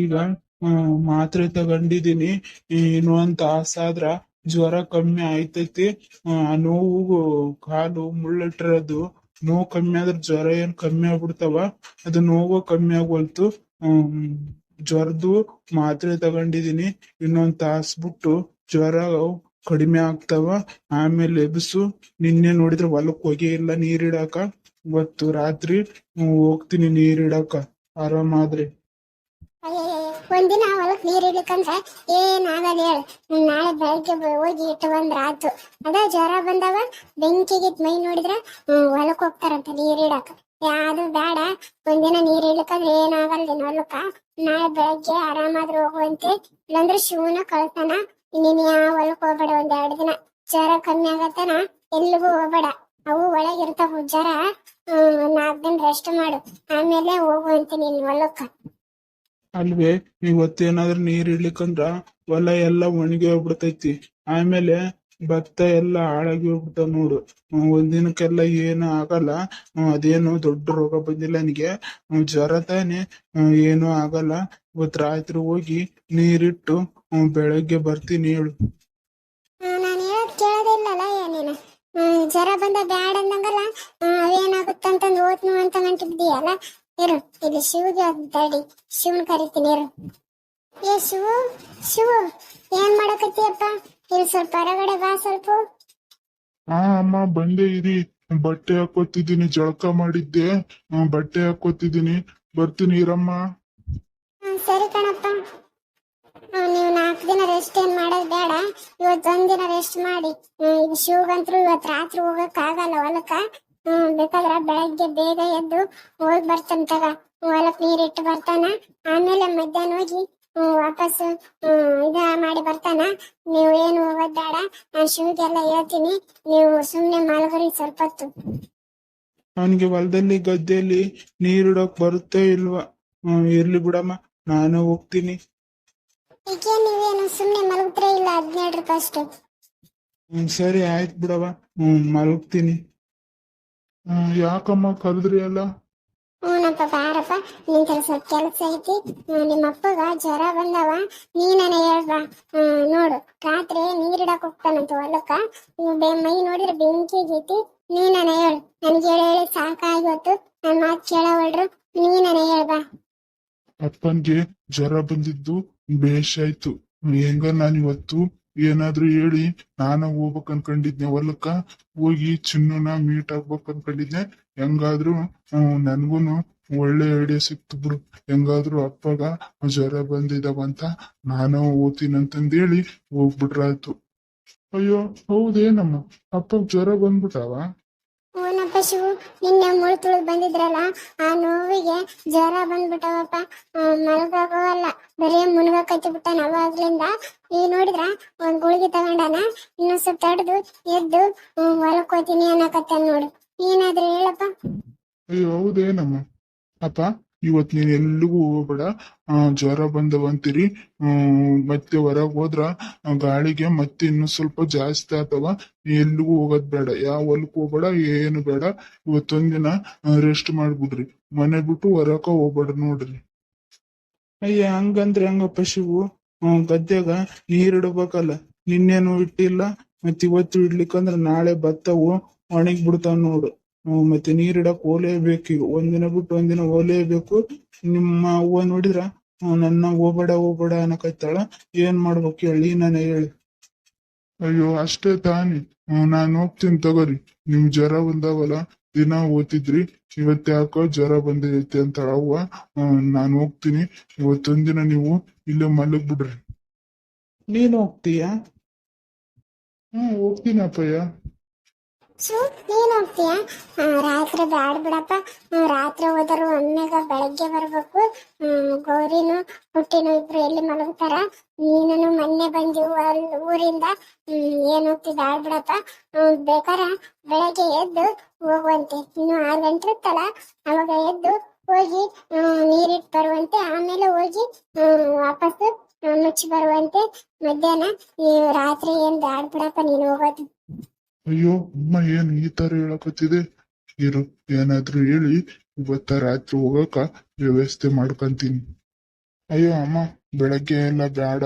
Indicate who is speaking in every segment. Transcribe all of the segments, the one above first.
Speaker 1: ಈಗ ಮಾತ್ರೆ ತಗೊಂಡಿದೀನಿ ಏನು ಅಂತ ತಾಸಾದ್ರ ಜ್ವರ ಕಮ್ಮಿ ಆಯ್ತೈತಿ. ನೋವು, ಕಾಲು ಮುಳ್ಳಿಟ್ಟಿರೋದು. ನೋವು ಕಮ್ಮಿ ಆದ್ರ ಜ್ವರ ಏನ್ ಕಮ್ಮಿ ಆಗ್ಬಿಡ್ತಾವ. ಅದು ನೋವು ಕಮ್ಮಿ ಆಗ್ವಲ್ತು ಹ್ಮ್ ಜ್ವರದ್ದು ಮಾತ್ರೆ ತಗೊಂಡಿದೀನಿ ಇನ್ನೊಂದ್ ತಾಸ್ ಬಿಟ್ಟು ಜ್ವರ ಕಡಿಮೆ ಆಗ್ತಾವ. ಆಮೇಲೆ ಎಬ್ಸು ನಿನ್ನೆ ನೋಡಿದ್ರೆ ಹೊಲಕ್ ಹೋಗೇ ಇಲ್ಲ ನೀರಿಡಾಕ. ಇವತ್ತು ರಾತ್ರಿ ಹೋಗ್ತೀನಿ ಹೋಗ್ತೀನಿ ನೀರಿಡಾಕ. ಆರಾಮಾದ್ರೆ.
Speaker 2: ಒಂದಿನ ಹೊಲಕ್ ನೀರ್ ಇಡ್ಲಿಕ್ಕಂದ್ರ ಏನಾಗಲ್ಲ ಹೇಳ ನಾಳೆ ಬೆಳಗ್ಗೆ ಹೋಗಿ ಇಟ್ಟು ಬಂದ್ರ ಆತು ಅದ ಜ್ವರ ಬಂದವ ಬೆಂಕಿಗೆ ಮೈ ನೋಡಿದ್ರ ಹೊಲಕ್ ಹೋಗ್ತಾರಂತ ನೀರ್ ಇಡಾಕ ಯಾವ್ದು ಬೇಡ ಒಂದಿನ ನೀರ್ ಇಡ್ಲಿಕ್ಕಂದ್ರ ಏನಾಗಲ್ಲ ನೀನ್ ಹೊಲಕ್ಕ ನಾಳೆ ಬೆಳಗ್ಗೆ ಆರಾಮಾದ್ರೂ ಹೋಗುವಂತೆ ಇಲ್ಲಾಂದ್ರೆ ಶಿವನ ಕಳ್ತಾನ ನೀನ್ ಯಾವ ಹೊಲಕ್ ಹೋಗ್ಬೇಡ ಒಂದ್ ಎರಡ್ ದಿನ ಜ್ವರ ಕಮ್ಮಿ ಆಗತ್ತನ ಎಲ್ಲಿಗೂ ಹೋಗ್ಬೇಡ ಅವು ಒಳಗಿರ್ತಾವ ಜ್ವರ ನಾಲ್ಕ್ ದಿನ ರೆಸ್ಟ್ ಮಾಡು ಆಮೇಲೆ ಹೋಗುವಂತೆ ನೀನ್ ಹೊಲಕ್ಕ
Speaker 1: ಅಲ್ವೇ, ಇವತ್ತೇನಾದ್ರೂ ನೀರ್ ಇಡ್ಲಿಕ್ಕಂದ್ರ ಹೊಲ ಎಲ್ಲ ಒಣಗಿ ಹೋಗ್ಬಿಡ್ತೈತಿ. ಆಮೇಲೆ ಭತ್ತ ಎಲ್ಲ ಹಾಳಾಗಿ ಹೋಗ್ಬಿಡ್ತಾವ ನೋಡು. ಒಂದಿನಕ್ಕೆಲ್ಲ ಏನು ಆಗಲ್ಲ. ಅದೇನು ದೊಡ್ಡ ರೋಗ ಬಂದಿಲ್ಲ ನನಗೆ. ಜ್ವರ ತಾನೆ ಏನು ಆಗಲ್ಲ. ಇವತ್ ರಾತ್ರಿ ಹೋಗಿ ನೀರಿಟ್ಟು ಬೆಳಗ್ಗೆ ಬರ್ತೀನಿ ಹೇಳು.
Speaker 2: ನಾನು ಜ್ವರ ಬಂದ ಬ್ಯಾಡ ಅಂದಂಗಲ್ಲ. ಅವೇನಾಗುತ್ತಂತಂದು ಓದ್ನು ಅಂತ ಹೊಂಟಿದ್ದೀಯಲ್ಲ ಇರು ಇಲ್ಲಿ ಶಿವಗೆ ತಡಿ. ಶಿವನ್ ಕರಿತೀನಿ ಇರು. ಏ ಶಿವು ಶಿವು ಏನ್ ಮಾಡಕತ್ತೀಯಪ್ಪ? ಇಲ್ಲಿ ಸ್ವಲ್ಪ ಹೊರಗಡೆ ಬಾ ಸ್ವಲ್ಪ.
Speaker 3: ಹಾ ಅಮ್ಮ ಬಂದೆ ಇರಿ. ಬಟ್ಟೆ ಹಾಕೋತಿದ್ದೀನಿ ಜಳಕ ಮಾಡಿದ್ದೆ. ಬಟ್ಟೆ ಹಾಕೋತಿದ್ದೀನಿ. ಬರ್ತೀನಿ ಇರಮ್ಮ.
Speaker 2: ಸರಿ ಕಣಪ್ಪ. ನೀವು ನಾಲ್ಕು ದಿನ ರೆಸ್ಟ್ ಏನ್ ಮಾಡೋದ್ ಬೇಡ. ಇವತ್ತು ಒಂದಿನ ರೆಸ್ಟ್ ಮಾಡಿ. ಇದು ಶಿವಗಂತ್ರು ಇವತ್ತು ರಾತ್ರಿ ಹೋಗಕ್ ಆಗಲ್ಲ ಹೊಲಕ್ಕ. ಹ್ಮ್ ಬೇಕಾದ್ರ ಬೆಳಗ್ಗೆ ಬೇಗ ಎದ್ದು ಹೋಗಿ ಬರ್ತಂತವ ಹೊಲಕ್ ನೀರಿಟ್ಟು ಬರ್ತಾನ. ಆಮೇಲೆ ಮಧ್ಯಾಹ್ನ ಹೋಗಿ ವಾಪಸ್ ಇದ ಮಾಡಿ ಬರ್ತಾನ. ನೀವು ಏನು ಬೇಡ ನಾನು ಶಿವಗೆಲ್ಲ ಹೇಳ್ತೀನಿ. ನೀವು ಸುಮ್ನೆ ಮಲಗರಿ ಸ್ವಲ್ಪ ಹೊತ್ತು
Speaker 1: ಅವನಿಗೆ ಹೊಲದಲ್ಲಿ ಗದ್ದೆಯಲ್ಲಿ ನೀರಿಡೋಕ್ ಬರುತ್ತೆ ಇಲ್ವಾ? ಹ್ಮ್ ಇರ್ಲಿ ಬಿಡಮ್ಮ ನಾನು ಹೋಗ್ತೀನಿ.
Speaker 2: ಈಗೇ ನೀವೇನು ಸುಮ್ನೆ ಮಲಗ್ತ್ರೇ ಇಲ್ಲ ಹದಿನೇಳು ರೂಪಾಯಿ ಅಷ್ಟು.
Speaker 1: ಹ್ಮ್ ಸರಿ ಆಯ್ತು ಬಿಡವ ಹ್ಮ್ ಮಲಗ್ತೀನಿ.
Speaker 3: ಹ್ಮ್, ಯಾಕಮ್ಮ ಕರೆದ್ರಿ ಅಲ್ಲ
Speaker 2: ಹ್ಞೂನಪ್ಪ ಬಾರಪ್ಪ ನಿನ್ ಕೆಲಸ ಸ್ವಲ್ಪ ಕೆಲಸ ಐತಿ. ಹ್ಮ್, ನಿಮ್ಮ ಅಪ್ಪಗ ಜ್ವರ ಬಂದವ ನೀನನ ಹೇಳ್ಬಾ ಹ್ಮ್, ನೋಡು ರಾತ್ರಿ ನೀರಿಡಕ್ ಹೋಗ್ತಾನಂತ ಹೊಲಕ್ಕ. ಇವ್ ಬೆ- ಮೈ ನೋಡಿದ್ರೆ ಬೆಂಕಿಗೈತಿ ನೀನನ ಹೇಳು? ನನ್ಗೆ ಹೇಳಿ ಹೇಳಿ ಸಾಕಾಗೋತು ನನ್ ಮಾತು ಕೇಳವಳ್ರು ನೀನನ ಹೇಳ್ಬಾ
Speaker 3: ಅಪ್ಪನ್ಗೆ ಜ್ವರ ಬಂದಿದ್ದು ಬೇಷಾಯ್ತು ಹೆಂಗ ನಾನು ಇವತ್ತು? ಏನಾದ್ರೂ ಹೇಳಿ, ನಾನು ಹೋಗ್ಬೇಕ್ ಅನ್ಕೊಂಡಿದ್ನೆ ಹೊಲಕ್ಕ, ಹೋಗಿ ಚಿನ್ನನ ಮೀಟ್ ಆಗ್ಬೇಕ್ ಅನ್ಕೊಂಡಿದ್ನೆ ಹೆಂಗಾದ್ರು ನನ್ಗೂನು ಒಳ್ಳೆ ಐಡಿಯಾ ಸಿಕ್ತು ಬಿಡು. ಹೆಂಗಾದ್ರು ಅಪ್ಪಗ ಜ್ವರ ಬಂದಿದಾವಂತ ನಾನು ಓದ್ತೀನಂತಂದೇಳಿ ಹೋಗ್ಬಿಟ್ರಾಯ್ತು. ಅಯ್ಯೋ, ಹೌದೇನಮ್ಮ? ಅಪ್ಪ ಜ್ವರ ಬಂದ್ಬಿಟ್ಟಾವ
Speaker 2: ಶಿವು, ನಿನ್ನೆ ಮುಳು ತುಳು ಬಂದಿದ್ರಲ್ಲ, ಆ ನೋವಿಗೆ ಜ್ವರ ಬಂದ್ಬಿಟ್ಟವಪ್ಪ. ಮಲಗಾಗೋವಲ್ಲ ಬರೀ ಮುನ್ಗಕತ್ತಿ ಬಿಟ್ಟಾನ ಅವಾಗ್ಲಿಂದ ಈಗ ನೋಡಿದ್ರ ಒಂದ್ ಗುಳಿಗೆ ತಗೊಂಡಾನ ಇನ್ನೊಂದ್ ಸ್ವಲ್ಪ ತಡೆದು ಎದ್ದು ಹ್ಮ್, ಹೊಲಕ್ ಹೋಗ್ತೀನಿ ಅನ್ನಕತ್ತಾನ ನೋಡು. ಏನಾದ್ರೂ ಹೇಳಪ್ಪ.
Speaker 3: ಅಯ್ಯೋ ಹೌದೇನಮ್ಮ. ಅಪ್ಪ ಇವತ್ ನೀನ್ ಎಲ್ಲಿಗೂ ಹೋಗ್ಬೇಡ. ಜ್ವರ ಬಂದವಂತೀರಿ ಹ್ಮ್ ಮತ್ತೆ ಹೊರಗ್ ಹೋದ್ರ ಗಾಳಿಗೆ ಮತ್ತೆ ಇನ್ನು ಸ್ವಲ್ಪ ಜಾಸ್ತಿ ಆತವ ಎಲ್ಲಿಗೂ ಹೋಗೋದ್ ಬೇಡ. ಯಾವ ಹೊಲಕ್ ಹೋಗ್ಬೇಡ ಏನು ಬೇಡ. ಇವತ್ತೊಂದಿನ ರೆಸ್ಟ್ ಮಾಡ್ಬಿಡ್ರಿ. ಮನೆ ಬಿಟ್ಟು ಹೊರಕ ಹೋಗ್ಬೇಡ ನೋಡ್ರಿ.
Speaker 1: ಅಯ್ಯ, ಹಂಗಂದ್ರೆ ಹಂಗಪ್ಪ ಶಿವು ಹ್ಮ್ ಗದ್ದೆಗ ನೀರ್ ಇಡ್ಬೇಕಲ್ಲ. ನಿನ್ನೇನು ಇಟ್ಟಿಲ್ಲ ಮತ್ ಇವತ್ತು ಇಡ್ಲಿಕ್ಕಂದ್ರ ನಾಳೆ ಬತ್ತವು ಒಣಗಿ ಬಿಡ್ತಾವ ನೋಡು ಮತ್ತೆ ನೀರ್ ಇಡಕ್ ಓಲೇಬೇಕು ಒಂದಿನ ಬಿಟ್ಟು ಒಂದಿನ ಓಲೇಬೇಕು ನಿಮ್ಮ ಅವ್ವ ನೋಡಿದ್ರ? ನನ್ನ ಹೋಗ್ಬೇಡ ಹೋಗ್ಬೇಡ ಅನ್ನಕತ್ತಾಳ ಏನ್ ಮಾಡ್ಬೇಕು ಹೇಳಿ, ನಾನು ಹೇಳಿ.
Speaker 3: ಅಯ್ಯೋ, ಅಷ್ಟೇ ತಾನಿ. ನಾನ್ ಹೋಗ್ತೀನಿ ತಗೋರಿ. ನಿಮ್ ಜ್ವರ ಬಂದಾವಲ್ಲ ದಿನ ಓದ್ತಿದ್ರಿ. ಇವತ್ತೆ ಯಾಕೋ ಜ್ವರ ಬಂದೈತೆ ಅಂತ ಅವ್ವ. ನಾನು ನಾನ್ ಹೋಗ್ತೀನಿ. ಇವತ್ತೊಂದಿನ ನೀವು ಇಲ್ಲೇ ಮಲಗ್ ಬಿಡ್ರಿ
Speaker 1: ನೀನ್ ಹೋಗ್ತೀಯಾ?
Speaker 3: ಹ್ಮ್ ಹೋಗ್ತೀನಿ ಅಪ್ಪಯ್ಯ
Speaker 2: ಶಿವು ನೀನ್ ರಾತ್ರಿ ಬ್ಯಾಡ ಬಿಡಪ್ಪ. ರಾತ್ರಿ ಹೋದರು ಒಮ್ಮೆಗ ಬೆಳಗ್ಗೆ ಬರ್ಬೇಕು. ಗೌರಿನು ಹುಟ್ಟಿನು ಇಬ್ರು ಎಲ್ಲಿ ಮಲಗ್ತಾರ? ನೀನು ಮೊನ್ನೆ ಬಂದಿ ಊರಿಂದ. ಏನು ಹೋಗ್ತಿ ಬ್ಯಾಡ ಬಿಡಪ್ಪ. ಬೇಕಾರ ಬೆಳಗ್ಗೆ ಎದ್ದು ಹೋಗುವಂತೆ. ಇನ್ನು ಆರು ಗಂಟೆ ಇರ್ತಲ್ಲ ಅವಾಗ ಎದ್ದು ಹೋಗಿ ನೀರಿಟ್ ಬರುವಂತೆ. ಆಮೇಲೆ ಹೋಗಿ ವಾಪಸ್ ಮುಚ್ಚಿ ಬರುವಂತೆ. ಮಧ್ಯಾಹ್ನ ರಾತ್ರಿ ಏನ್ ಬ್ಯಾಡ ಬಿಡಪ್ಪ ನೀನು ಹೋಗೋದು?
Speaker 3: ಅಯ್ಯೋ ಅಮ್ಮ ಏನ್ ಈ ತರ ಹೇಳಕತ್ತಿದೆ ಇರು ಏನಾದ್ರೂ ಹೇಳಿ. ಇವತ್ತ ರಾತ್ರಿ ಹೋಗಕ ವ್ಯವಸ್ಥೆ ಮಾಡ್ಕಂತೀನಿ. ಅಯ್ಯೋ ಅಮ್ಮ ಬೆಳಗ್ಗೆ ಎಲ್ಲ ಬೇಡ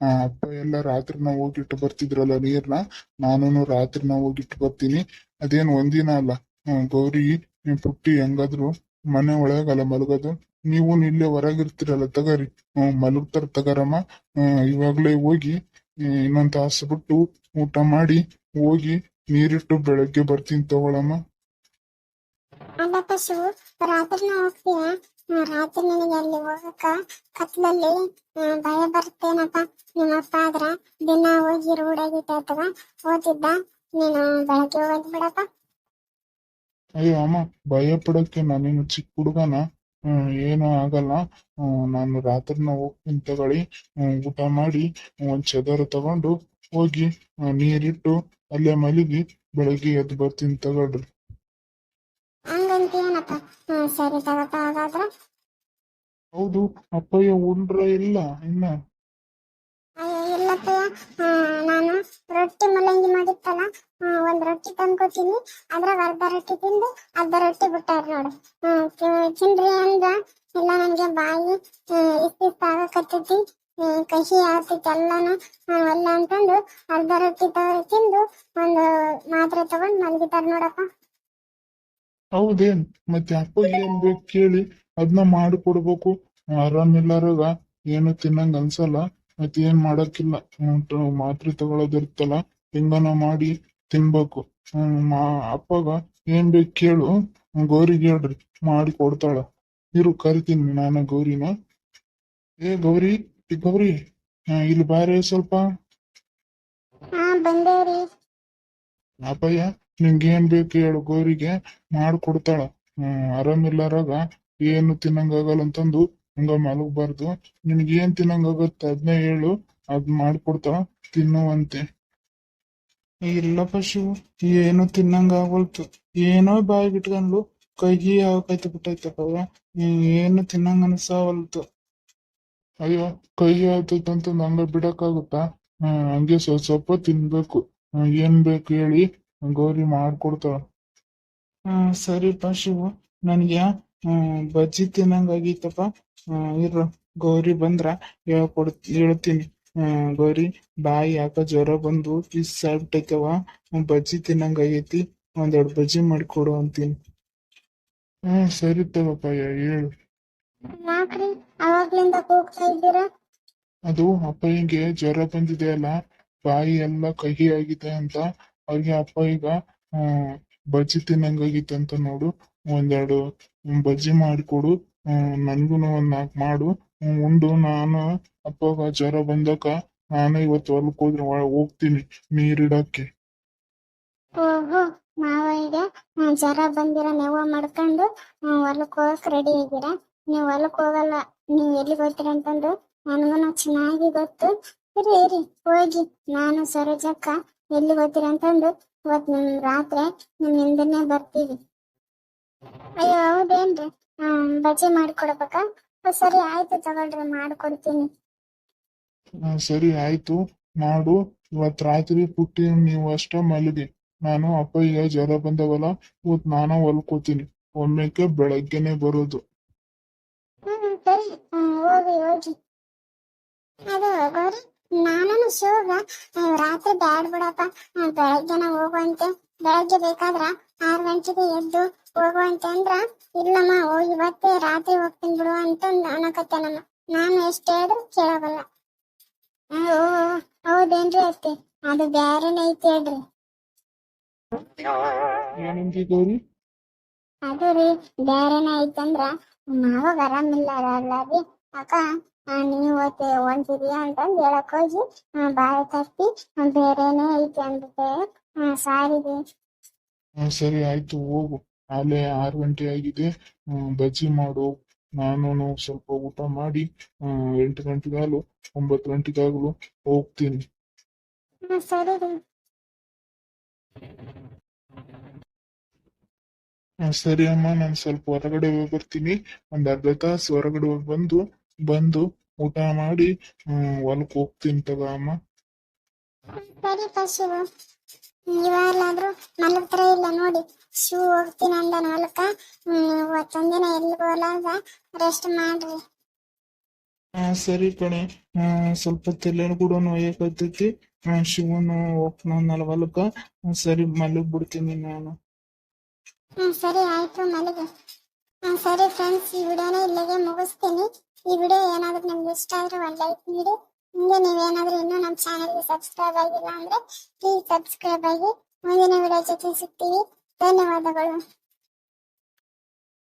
Speaker 3: ಆ, ಅಪ್ಪ ಎಲ್ಲ ರಾತ್ರಿನ ಹೋಗಿಟ್ಟು ಬರ್ತಿದ್ರಲ್ಲ ನೀರ್ನ? ನಾನು ರಾತ್ರಿನ ಹೋಗಿಟ್ಟು ಬರ್ತೀನಿ. ಅದೇನು ಒಂದಿನ ಅಲ್ಲ. ಗೌರಿ ನಿಮ್ ಪುಟ್ಟಿ ಹೆಂಗಾದ್ರು ಮನೆ ಒಳಗಲ್ಲ ಮಲಗೋದು. ನೀವು ಇಲ್ಲೇ ಹೊರಗಿರ್ತೀರಲ್ಲ ತಗರಿ. ಹ್ಮ್ ಮಲಗ್ತಾರ ತಗರಮ್ಮ. ಇವಾಗ್ಲೇ ಹೋಗಿ ಇನ್ನೊಂದ್ ತಾಸು ಬಿಟ್ಟು ಊಟ ಮಾಡಿ ಹೋಗಿ ನೀರಿಟ್ಟು ಬೆಳಗ್ಗೆ ಬರ್ತೀನಿ ತಗೊಳಮ್ಮ.
Speaker 2: ಅಲ್ಲಪ್ಪ ಶಿವು ರಾತ್ರಿನ ಹೋಗ್ತೀಯ ರಾತ್ರಿ ನನಗೆ ಅಲ್ಲಿ ಹೋಗಕ್ಕ? ಕತ್ಲಲ್ಲಿ ಭಯ ಬರ್ತೇನಪ್ಪ ನಿಮ್ಮಪ್ಪ ಆದ್ರ ದಿನ ಹೋಗಿ ರೂಢಾಗಿತ್ತ ಅಥವಾ ಓದಿದ್ದ? ನೀನು ಬೆಳಗ್ಗೆ ಹೋಗ್ಬಿಡಪ್ಪ
Speaker 3: ಅಯ್ಯೋ ಅಮ್ಮ ಭಯ ಪಡಕ್ಕೆ ನಾನೇನು ಚಿಕ್ಕ ಹುಡುಗನ. ಏನೂ ಆಗಲ್ಲ. ನಾನು ರಾತ್ರಿನ ಹೋಗ್ತೀನಿ ತಗೊಳ್ಳಿ. ಊಟ ಮಾಡಿ ಒಂದ್ ಚದರ ತಗೊಂಡು ಹೋಗಿ ನೀರಿಟ್ಟು ಅಲ್ಲೇ ಮಲಗಿ ಬೆಳಗ್ಗೆ ಎದ್ದು ಬರ್ತೀನಿ ತಗೊಳ್ರಿ.
Speaker 2: ಹಂಗಂತೀಯನಪ್ಪ ಹ್ಮ್ ಸರಿ ತಗಪ್ಪ ಹಾಗಾದ್ರ
Speaker 3: ಹೌದು ಅಪ್ಪಯ್ಯ ಉಂಡ್ರ ಇಲ್ಲ ಇನ್ನ?
Speaker 2: ಅಯ್ಯೋ ಇಲ್ಲಪ್ಪ ಆ, ನಾನು ರೊಟ್ಟಿ ಮೂಲಂಗಿ ಮಾಡಿತ್ತಲ್ಲ ಆ, ಒಂದ್ ರೊಟ್ಟಿ ತಂದ್ಕೊತೀನಿ. ಅದ್ರಾಗ ಅರ್ಧ ರೊಟ್ಟಿ ತಿಂದು ಅರ್ಧ ರೊಟ್ಟಿ ಬಿಟ್ಟಾರ ನೋಡು. ಹ್ಮ್ ತಿ- ತಿನ್ರಿ ಅಂದ. ಎಲ್ಲ ನನ್ಗೆ ಬಾಯಿ ಹ್ಮ್, ಕಹಿ ಆಗ್ತಿತ್ತು ಎಲ್ಲಾನು. ಅಲ್ಲ ಅಂತಂದು ಅರ್ಧ ರೊಟ್ಟಿ ತಿಂದು ಒಂದು ಮಾತ್ರೆ ತಗೊಂಡ್ ಮಲಗಿತಾರ ನೋಡಪ್ಪ.
Speaker 3: ಹೌದೇನ್? ಮತ್ತೆ ಅಪ್ಪ ಏನ್ ಬೇಕು ಕೇಳಿ ಅದನ್ನ ಮಾಡಿ ಕೊಡ್ಬೇಕು. ಆರಾಮಿಲ್ಲಾರಾಗ ಏನು ತಿನ್ನಂಗ ಅನ್ಸಲ್ಲ. ಮತ್ತೆ ಏನ್ ಮಾಡಕ್ಕಿಲ್ಲ. ಮಾತ್ರೆ ತಗೊಳೋದಿರ್ತಲ್ಲ ಹಿಂಗನ ಮಾಡಿ ತಿನ್ಬೇಕು. ಮಾ- ಅಪ್ಪಗ ಏನ್ ಬೇಕು ಕೇಳು. ಗೌರಿ ಹೇಳ್ರಿ, ಮಾಡಿ ಕೊಡ್ತಾಳ. ಇರು, ಕರಿತೀನಿ ನಾನು ಗೌರಿನ. ಏ ಗೌರಿ ಹಾ, ಇಲ್ಲಿ ಬಾರೆ ಸ್ವಲ್ಪ.
Speaker 2: ಹಾ
Speaker 3: ಅಪ್ಪಯ್ಯ ನಿಂಗೆ ಏನ್ ಬೇಕು ಹೇಳು ಗೌರಿಗೆ ಮಾಡ್ಕೊಡ್ತಾಳ. ಹ್ಮ್ ಆರಾಮಿಲ್ಲಾರಾಗ ಏನು ತಿನ್ನಂಗಾಗಲ್ಲ ಅಂತಂದು ಹಂಗ ಮಲಗಬಾರ್ದು. ನಿನ್ಗೆ ಏನ್ ತಿನ್ನಂಗಾಗತ್ತೆ ಅದನ್ನ ಹೇಳು ಅದ್ ಮಾಡ್ಕೊಡ್ತಾಳ ತಿನ್ನುವಂತೆ.
Speaker 1: ಇಲ್ಲಪ್ಪ ಪಶು ಏನು ತಿನ್ನಂಗ ಆಗೋಲ್ತು ಏನೋ ಬಾಯಿ ಬಿಟ್ಕಂಡ್ಲು ಕೈಗಿ ಯಾವ ಕೈತ ಬಿಟ್ಟೈತಪ್ಪ ಏನು ತಿನ್ನಂಗ ಅನ್ಸಾವಲ್ತು
Speaker 3: ಅಯ್ಯೋ, ಕೈ ಆತಂತಂದು ನಂಗೆ ಬಿಡಕ್ಕಾಗುತ್ತಾ? ಹಂಗೆ ಸ್ವಲ್ಪ ಸ್ವಲ್ಪ ತಿನ್ಬೇಕು. ಏನ್ ಬೇಕು ಹೇಳಿ ಗೌರಿ ಮಾಡ್ಕೊಡ್ತಾಳ.
Speaker 1: ಹ್ಮ್ ಸರಿಪ್ಪ ಶಿವು. ನನ್ಗೆ ಬಜ್ಜಿ ತಿನ್ನಂಗಾಗಿತ್ತಪ್ಪ ಇರು. ಗೌರಿ ಬಂದ್ರ ಹೇಳ್ಕೊಡ್, ಹೇಳ್ತೀನಿ. ಗೌರಿ, ಬಾಯಿ ಯಾಕ ಜ್ವರ ಬಂದು ಪಿಸ್ ಆಗ್ಬಿಟ್ಟೈತವ ಬಜ್ಜಿ ತಿನ್ನಂಗಾಗೈತಿ ಒಂದೆರಡು ಬಜ್ಜಿ ಮಾಡಿಕೊಡು ಅಂತೀನಿ.
Speaker 3: ಹ್ಮ್, ಸರಿ ತಗೋಪ್ಪ ಹೇಳು.
Speaker 2: ಯಾಕ್ರಿ? ಅವಾಗ್ಲಿಂದ ಕೂಗ್ತಾ ಇದ್ದೀರಾ?
Speaker 3: ಅದು ಅಪ್ಪಯ್ಯಂಗೆ ಜ್ವರ ಬಂದಿದೆ ಅಲ್ಲ ಬಾಯಿ ಎಲ್ಲ ಕಹಿ ಆಗಿದೆ ಅಂತ. ಅವ್ರಿಗೆ ಅಪ್ಪ ಈಗ ಬಜ್ಜಿ ತಿನ್ನಂಗಾಗಿತ್ತು ಅಂತ ನೋಡು. ಒಂದೆರಡು ಬಜ್ಜಿ ಮಾಡಿಕೊಡು. ನನ್ಗುನು ಒಂದ್ ನಾಲ್ಕು ಮಾಡು. ಉಂಡು. ನಾನು ಅಪ್ಪಗ ಜ್ವರ ಬಂದಕ ನಾನು ಇವತ್ತು ಹೊಲಕ್ ಹೋದ್ರೆ ಹೋಗ್ತೀನಿ ನೀರಿಡಕ್ಕೆ
Speaker 2: ಓಹೋ ಮಾವಯ್ಯಗೆ ಈಗ ಜ್ವರ ಬಂದಿರ ನೆವ ಮಾಡ್ಕೊಂಡು ಹೊಲಕ್ ಹೋಗಕ್ ರೆಡಿ ಆಗಿರ? ನೀವ್ ಹೊಲಕ್ ಹೋಗಲ್ಲ, ನೀವ್ ಎಲ್ಲಿ ಹೋಗ್ತೀರ ಅಂತಂದು ನನ್ಗೂನು ಚೆನ್ನಾಗಿ ಗೊತ್ತು. ಇರಿ ಇರಿ, ಹೋಗಿ. ನಾನು ಸರೋಜಕ್ಕ ಎಲ್ಲಿ ಹೋಗ್ತೀರ ಅಂತಂದು ಇವತ್ ನಿಮ್ ರಾತ್ರಿ ನಿಮ್ ಹಿಂದೆನೆ ಬರ್ತೀವಿ. ಅಯ್ಯೋ, ಹೌದೇನ್ರಿ? ಹ್ಮ್ ಬಜೆ ಮಾಡ್ಕೊಡ್ಬೇಕ? ಸರಿ, ಆಯ್ತು ತಗೊಳ್ರಿ, ಮಾಡ್ಕೊಡ್ತೀನಿ.
Speaker 3: ಸರಿ, ಆಯ್ತು. ಮಾಡು. ಇವತ್ ರಾತ್ರಿ ಪುಟ್ಟಿ, ನೀವು ಅಷ್ಟ ಮಲಗಿ. ನಾನು ಅಪ್ಪ ಈಗ ಜ್ವರ ಬಂದವಲ್ಲ, ಇವತ್ ನಾನ ಹೊಲ್ಕೋತೀನಿ. ಒಮ್ಮೆಕ್ಕೆ ಬೆಳಗ್ಗೆನೆ ಬರೋದು.
Speaker 2: ಹೋಗಿ ಹೋಗಿ ಅದು ಗೌರಿ ನಾನು ಶಿವಗ ಹ್ಮ್, ರಾತ್ರಿ ಬ್ಯಾಡ್ ಬಿಡಪ್ಪ ಹ್ಮ್, ಬೆಳಗ್ಗೆನ ಹೋಗುವಂತೆ ಬೆಳಗ್ಗೆ ಬೇಕಾದ್ರ ಆರ್ ಗಂಟೆಗೆ ಎದ್ದು ಹೋಗುವಂತೆ ಅಂದ್ರ ಇಲ್ಲಮ್ಮ ಹೋಗಿ ಇವತ್ತೇ ರಾತ್ರಿ ಹೋಗ್ತೀನಿ ಬಿಡು ಅಂತ ಅನ್ನಕತ್ತೇನಮ್ಮ ನಾನು ಎಷ್ಟ್ ಹೇಳಿದ್ರು ಕೇಳೋಗಲ್ಲ ಹ್ಮ್, ಓ ಓ, ಹೌದೇನ್ರಿ ಅತ್ತಿ ಅದು ಬ್ಯಾರೆನೇ ಐತಿ ಹೇಳ್ರಿ
Speaker 3: ಏನಂದಿ ಗೌರಿ
Speaker 2: ಅದು ರೀ ಬ್ಯಾರೆನೇ ಐತಂದ್ರ ಮಾವಾಗ ಆರಾಮಿಲ್ಲ ಅಲ್ಲ ರೀ ಅಕ್ಕ ನೀವ್ ಹೊಂಟಿದೀಯ ಅಂತಂದ್ ಹೇಳಕ್ ಹೋಗಿ ಬಾಯ ತಪ್ಪಿ ಬೇರೆನೇ ಐತಿ ಅಂದ್ಬಿಟ್ಟೆ. ಸಾರಿ
Speaker 3: ಸರಿ ಆಯ್ತು ಹೋಗು. ಅಲ್ಲಿ ಆರು ಗಂಟೆ ಆಗಿದೆ. ಬಜ್ಜಿ ಮಾಡು. ನಾನು ಸ್ವಲ್ಪ ಊಟ ಮಾಡಿ ಎಂಟು ಗಂಟೆಗಾಲು ಒಂಬತ್ತು ಗಂಟೆಗಾಗಲು ಹೋಗ್ತೀನಿ.
Speaker 2: ಸರಿ
Speaker 3: ಸರಿ ಅಮ್ಮ ನಾನು ಸ್ವಲ್ಪ ಹೊರಗಡೆ ಹೋಗಿ ಬರ್ತೀನಿ. ಒಂದ್ ಅರ್ಧ ತಾಸು ಹೊರಗಡೆ ಹೋಗಿ ಬಂದು ಬಂದು ಊಟ ಮಾಡಿ ಹ್ಮ್, ಹೊಲಕ್ ಹೋಗ್ತೀನಿ ತಗೋ ಅಮ್ಮ.
Speaker 2: ಸರಿ ಶಿವು. ಇವಾಗ್ಲಾದ್ರೂ ಮಲಗ್ತಾರ ಇಲ್ಲ ನೋಡಿ ಶಿವು ಹೋಗ್ತೀನಿ ಅಂದನ ಹೊಲಕ್ಕ. ಇವತ್ತೊಂದಿನ ಹೋಲಾಗ ರೆಸ್ಟ್ ಮಾಡ್ರಿ.
Speaker 3: ಆ, ಸರಿ ಕಣೆ. ಸ್ವಲ್ಪ ತಲೆನೂ ಕೂಡ ನೋಯಕತ್ತೈತಿ ಶಿವನು ಹೋಗ್ತಾನಲ್ಲ ಹೊಲಕ್ಕ. ಸರಿ ಮಲಗ್ ಬಿಡ್ತೀನಿ ನಾನು.
Speaker 2: ಹ್ಮ್, ಸರಿ ಆಯ್ತು ಮಲ್ಲಿಗೆ. ಹ್ಮ್, ಸರಿ ಫ್ರೆಂಡ್ಸ್ ಈ ವಿಡಿಯೋನ ಇಲ್ಲಿಗೆ ಮುಗಿಸ್ತೀನಿ. ಈ ವಿಡಿಯೋ ಏನಾದ್ರೂ ನಿಮ್ಗೆ ಇಷ್ಟ ಆದ್ರೆ ಒಂದು ಲೈಕ್ ನೀಡಿ ಹಿಂಗೆ ನೀವೇನಾದ್ರೂ ಇನ್ನೂ ನಮ್ಮ ಚಾನಲ್ಗೆ ಸಬ್ಸ್ಕ್ರೈಬ್ ಆಗಿಲ್ಲ ಅಂದ್ರೆ ಪ್ಲೀಸ್ ಸಬ್ಸ್ಕ್ರೈಬ್ ಆಗಿ. ಮುಂದಿನ ವಿಡಿಯೋ ಜೊತೆ ಸಿಗ್ತೀವಿ. ಧನ್ಯವಾದಗಳು.